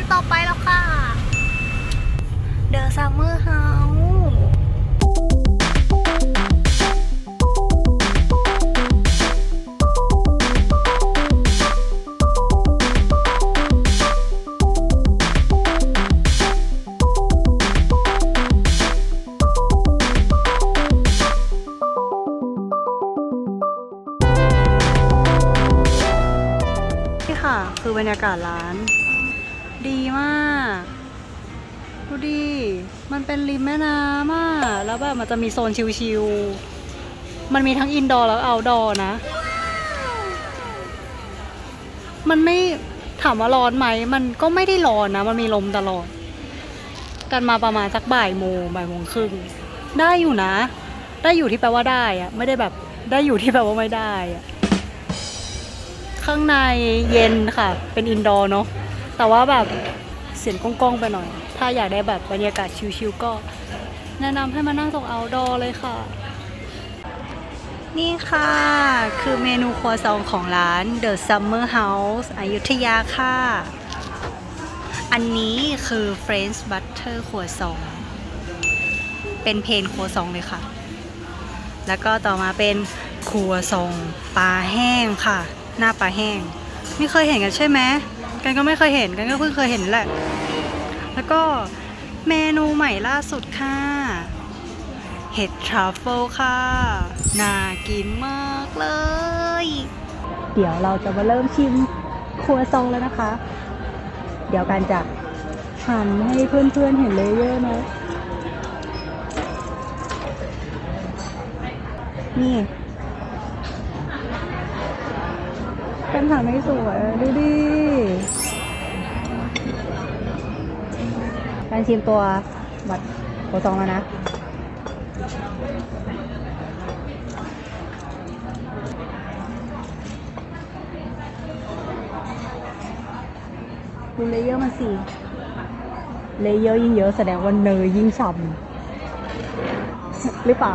นต่อไปแล้วค่ะ The Summer House นี่ค่ะ คือบรรยากาศร้าน ดีมาก ดูดิ มันเป็นริมแม่น้ำอะ แล้วแบบมันจะมีโซนชิลๆมันมีทั้งอินดอร์แล้วเอาดอร์นะ มันไม่ถามว่าร้อนไหม มันก็ไม่ได้ร้อนนะ มันมีลมตลอด กันมาประมาณสักบ่ายโมงบ่ายโมงครึ่ง ได้อยู่นะ ได้อยู่ที่แปลว่าได้อะไม่ได้แบบได้อยู่ที่แปลว่าไม่ได้อะข้างในเย็นค่ะ เป็นอินดอร์เนาะ แต่ว่าแบบเสียงก้องๆไปหน่อย ถ้าอยากได้แบบบรรยากาศชิลๆก็แนะนำให้มานั่งตรงเอาดอเลยค่ะ นี่ค่ะ คือเมนูครัวซองของร้าน The Summer House อยุธยาค่ะ อันนี้คือ French Butter ครัวซอง เป็นเพนครัวซองเลยค่ะ แล้วก็ต่อมาเป็นครัวซองปลาแห้งค่ะ หน้าปลาแห้ง ไม่เคยเห็นกันใช่ไหม กันก็ไม่เคยเห็นกันก็เพิ่งเคยเห็นแหละ แล้วก็เมนูใหม่ล่าสุดค่ะ เห็ดทรัฟเฟิลค่ะ น่ากินมากเลย เดี๋ยวเราจะมาเริ่มชิมครัวซองแล้วนะคะ เดี๋ยวกันจะหั่นให้เพื่อนๆเห็นเลเยอร์นะ นี่เป็นถังไม่สวย ดูดิ การชิมตัวบัตรโคซองแล้วนะดูเลเยอร์มาสิ เลเยอร์ยิ่งเยอะแสดงว่าเนยยิ่งฉ่ำหรือเปล่า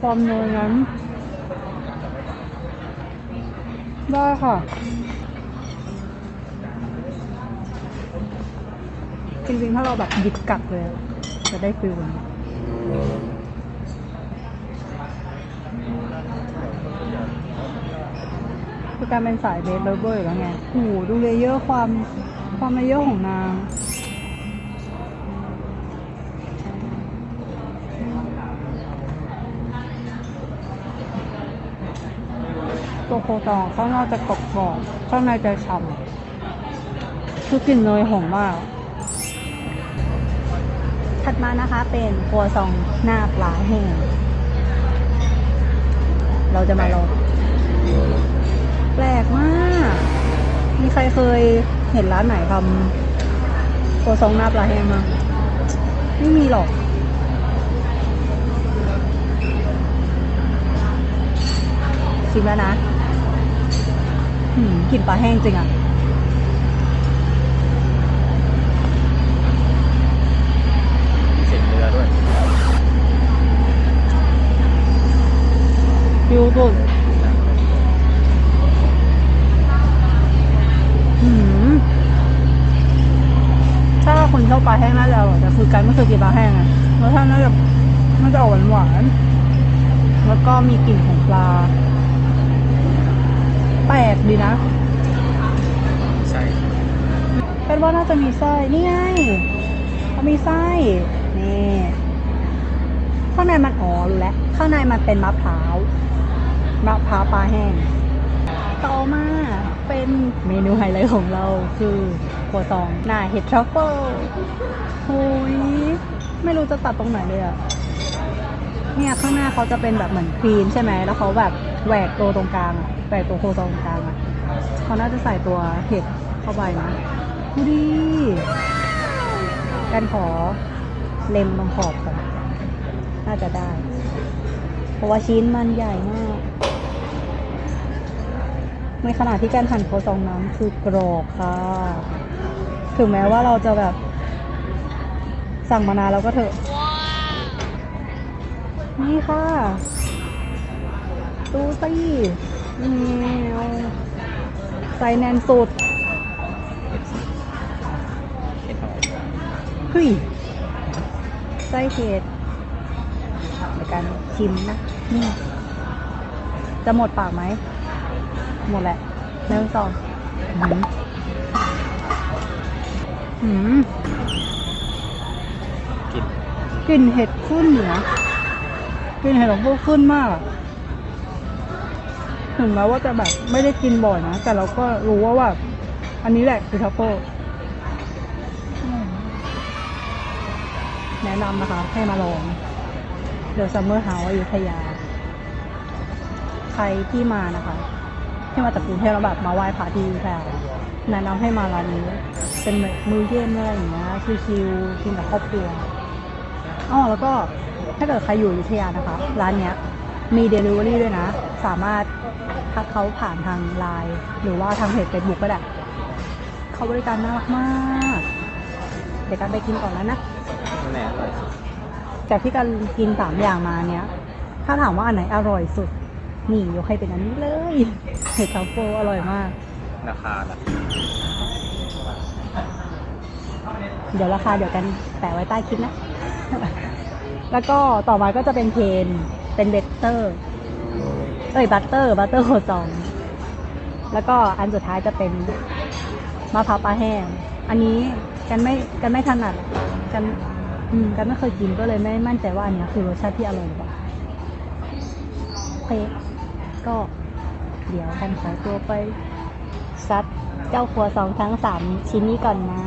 ความเนยนั้น ได้ค่ะ จริงๆ ถ้าเราแบบหยิบกัดเลย จะได้ฟิลนี้คือการเป็นสายเบสเลเวอร์อยู่แล้วไงโอ้โหดูเลเยอร์ความความเลเยอร์ของนาง ตัวโคตองข้างนอกจะกรอบกรอบข้างในจะฉ่ำคือกลิ่นเนยหอมมากถัดมานะคะเป็นครัวซองหน้าปลาแห้ง เราจะมาลองแปลกมาก มีใครเคยเห็นร้านไหนทำครัวซองหน้าปลาแห้งมั้งไม่มีหรอกชิมแล้วนะ กลิ่นปลาแห้งจริงอะมีเศษเนื้อด้วยฟิวสุดหืมถ้าคนชอบปลาแห้งน่าจะอร่อยแต่คือกันไม่เคยกินปลาแห้งอะรสชาติน่าจะน่าจะออกหวานๆแล้วก็มีกลิ่นของปลา แปลกดีนะ ใช่เป็นว่าน่าจะมีไส้ นี่ไงเขามีไส้ นี่ ข้างในมันอ๋อรู้แล้ว ข้างในมันเป็นมะพร้าว มะพร้าวปลาแห้ง ต่อมาเป็นเมนูไฮไลท์ของเราคือครัวซอง หน้าเห็ดทรัฟเฟิลโอ้ย ไม่รู้จะตัดตรงไหนเลยอะเนี่ยข้างหน้าเขาจะเป็นแบบเหมือนครีมใช่ไหม แล้วเขาแบบแหวกตัวตรงกลางอะ แหวกตัวโคซองกลางอะเขาน่าจะใส่ตัวเห็ดเข้าไปนะดูดิกันขอเล็มตรงขอบก่อนน่าจะได้ เพราะว่าชิ้นมันใหญ่มากในขณะที่การหั่นโคซองน้ำคือกรอบค่ะ ถึงแม้ว่าเราจะแบบ สั่งมานานแล้วก็เถอะ นี่ค่ะ ดูสินี่ ใส่แนนสุดเห็ดหอมเฮ้ยไส้เห็ดในการชิมนะนี่จะหมดปากไหม หมดแหละเริ่มสองหืมหืมกลิ่นกลิ่นเห็ดขึ้นอยู่นะกลิ่นเห็ดของพวกขึ้นมากอะ ถึงแม้ว่าจะแบบไม่ได้กินบ่อยนะ แต่เราก็รู้ว่าว่า อันนี้แหละคือทัฟเฟิลแนะนำนะคะ ให้มาลองเดอะซัมเมอร์เฮาส์อยุธยา ใครที่มานะคะที่มาจากกรุงเทพแล้วแบบมาไหว้พระที่อยุธยาแนะนำให้มาร้านนี้ เป็นแบบมือเย็นอะไรอย่างเงี้ยชิลๆกินกับครอบครัวอ๋อแล้วก็ถ้าเกิดใครอยู่อยุธยานะคะ ร้านเนี้ย มีเดลิเวอรี่ด้วยนะ สามารถทักเขาผ่านทางไลน์หรือว่าทางเพจเฟซบุ๊กก็ได้เขาบริการน่ารักมาก เดี๋ยวกันไปกินก่อนแล้วนะแหน่อร่อยสุดแต่ที่กันกินสามอย่างมาเนี้ย ถ้าถามว่าอันไหนอร่อยสุด นี่ยกให้เป็นอันนี้เลยเห็ดทรัฟเฟิลอร่อยมาก ราคาล่ะเดี๋ยวราคาเดี๋ยวกันแปะไว้ใต้คลิปนะ แล้วก็ต่อมาก็จะเป็นเพน เป็นเบเตอร์ เอ้ยบัตเตอร์บัตเตอร์โคจอง แล้วก็อันสุดท้ายจะเป็นมะพร้าวปลาแห้ง อันนี้กันไม่กันไม่ถนัดกันอืมกันไม่เคยกินก็เลยไม่มั่นใจว่าอันเนี้ยคือรสชาติที่อร่อยหรือเปล่าโอเคก็เดี๋ยวกันขอตัวไปซัดเจ้าครัวสองทั้งสามชิ้นนี้ก่อนนะ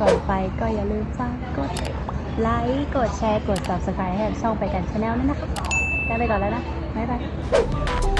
ก่อนไปก็อย่าลืมฝากกดไลค์ กดแชร์ กด subscribe ให้ช่องไปกันชาแนลด้วยนะคะ แกไปก่อนแล้วนะบ๊ายบาย